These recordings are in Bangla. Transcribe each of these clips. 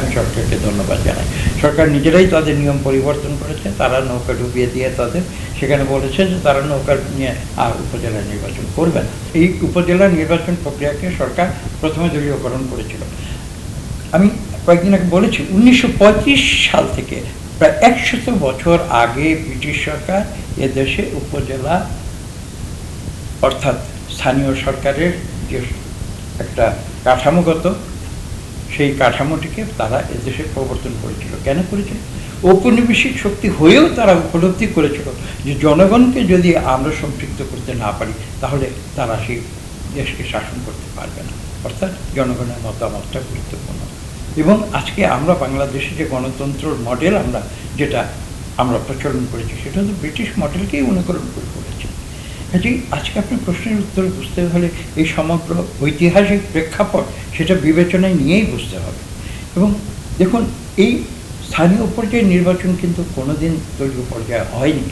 আমি সরকারকে ধন্যবাদ জানাই। সরকার নিজেরাই তাদের নিয়ম পরিবর্তন করেছে, তারা নৌকা ডুবিয়ে দিয়ে তাদের সেখানে বলেছে যে তারা নৌকা নিয়ে আর উপজেলা নির্বাচন করবে না। এই উপজেলা নির্বাচন প্রক্রিয়াকে সরকার প্রথমে দলীয়করণ করেছিল। আমি কয়েকদিন আগে বলেছি, উনিশশো পঁচিশ সাল থেকে প্রায় একশত বছর আগে ব্রিটিশ সরকার এদেশে উপজেলা অর্থাৎ স্থানীয় সরকারের যে একটা কাঠামোগত সেই কাঠামোটিকে তারা এদেশে প্রবর্তন করেছিল। কেন করেছিল? ঔপনিবেশিক শক্তি হয়েও তারা উপলব্ধি করেছিল যে জনগণকে যদি আমরা সম্পৃক্ত করতে না পারি, তাহলে তারা সেই দেশকে শাসন করতে পারবে না। অর্থাৎ জনগণের মতামতটা গুরুত্বপূর্ণ। এবং আজকে আমরা বাংলাদেশে যে গণতন্ত্রের মডেল আমরা, যেটা আমরা প্রচলন করেছি, সেটা তো ব্রিটিশ মডেলকেই অনুকরণ করে করেছি কাজেই আজকে আপনার প্রশ্নের উত্তর বুঝতে হলে এই সমগ্র ঐতিহাসিক প্রেক্ষাপট সেটা বিবেচনায় নিয়েই বুঝতে হবে। এবং দেখুন, এই স্থানীয় পর্যায়ে নির্বাচন কিন্তু কোনোদিন দলীয় পর্যায়ে হয়নি।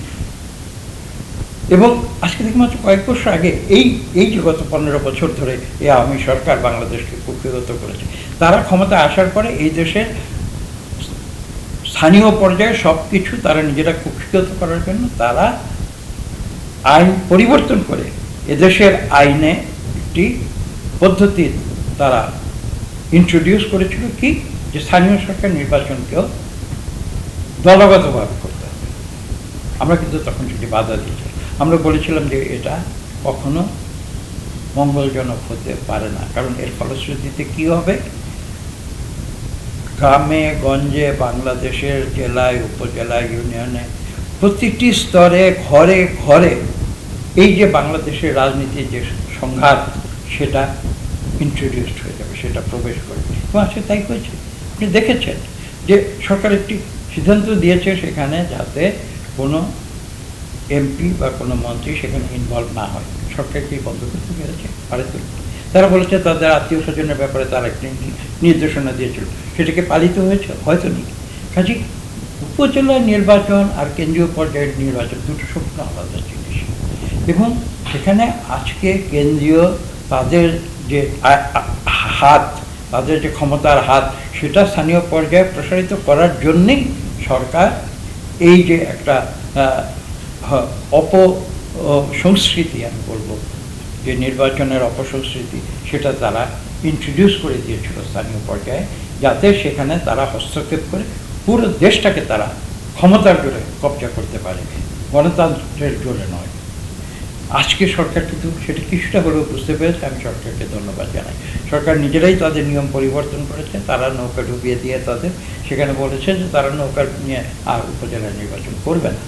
এবং আজকে থেকে মাত্র কয়েক বছর আগে এই এই যে গত পনেরো বছর ধরে এই আওয়ামী সরকার বাংলাদেশকে কুক্ষিগত করেছে, তারা ক্ষমতা আসার পরে এই দেশের স্থানীয় পর্যায়ে সব কিছু তারা নিজেরা কুক্ষিগত করার জন্য তারা আইন পরিবর্তন করে এদেশের আইনে একটি পদ্ধতি তারা ইন্ট্রোডিউস করেছিল কি? যে স্থানীয় সরকার নির্বাচনকেও দলগতভাবে করতে হবে। আমরা কিন্তু তখন সেটি বাধা দিয়েছি আমরা বলেছিলাম যে এটা কখনো মঙ্গলজনক হতে পারে না, কারণ এর ফলশ্রুতিতে কি হবে? গ্রামে, গঞ্জে, বাংলাদেশের জেলায়, উপজেলায়, ইউনিয়নে প্রতিটি স্তরে, ঘরে ঘরে এই যে বাংলাদেশের রাজনীতির যে সংঘাত, সেটা ইন্ট্রোডিউসড হয়ে যাবে, সেটা প্রবেশ করবে এবং আজকে তাই হয়েছে আপনি দেখেছেন যে সরকার একটি সিদ্ধান্ত দিয়েছে সেখানে যাতে কোনো এমপি বা কোনো মন্ত্রী সেখানে ইনভলভ না হয়। সরকার কি বন্ধ করতে পেরেছে পারে তো তারা বলেছে তাদের আত্মীয় স্বজনের ব্যাপারে তারা একটি নির্দেশনা দিয়েছিল। সেটাকে পালিত হয়েছে? হয়তো নেই। কাজে উপজেলা নির্বাচন আর কেন্দ্রীয় পর্যায়ের নির্বাচন দুটো সম্পূর্ণ আলাদা জিনিস। এবং সেখানে আজকে কেন্দ্রীয় তাদের যে হাত, তাদের যে ক্ষমতার হাত, সেটা স্থানীয় পর্যায়ে প্রসারিত করার জন্যেই সরকার এই যে একটা অপ সংস্কৃতি আমি বলব, যে নির্বাচনের অপসংস্কৃতি, সেটা তারা ইন্ট্রোডিউস করে দিয়েছিল স্থানীয় পর্যায়ে, যাতে সেখানে তারা হস্তক্ষেপ করে পুরো দেশটাকে তারা ক্ষমতার জোরে কবজা করতে পারে। গণতন্ত্রের জোরে নয়। আজকে সরকার কিন্তু সেটা কিছুটা হলেও বুঝতে পেরেছে, আমি সরকারকে ধন্যবাদ জানাই। সরকার নিজেরাই তাদের নিয়ম পরিবর্তন করেছে, তারা নৌকা ডুবিয়ে দিয়ে তাদের সেখানে বলেছে যে তারা নৌকা নিয়ে আর উপজেলা নির্বাচন করবে না।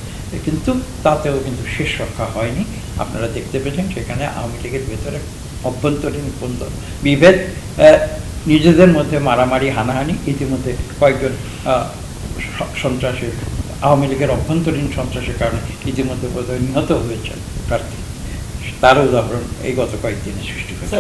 কিন্তু তাতেও কিন্তু শেষ রক্ষা হয়নি। আপনারা দেখতে পেয়েছেন সেখানে আওয়ামী লীগের ভেতরে অভ্যন্তরীণ বন্ধন বিভেদ নিজেদের মধ্যে মারামারি, হানাহানি, ইতিমধ্যে কয়েকজন সন্ত্রাসের, আওয়ামী লীগের অভ্যন্তরীণ সন্ত্রাসের কারণে ইতিমধ্যে বোধহয় নিহত হয়েছেন প্রার্থী। তার উদাহরণ এই গত কয়েকদিনে সৃষ্টি হয়েছে।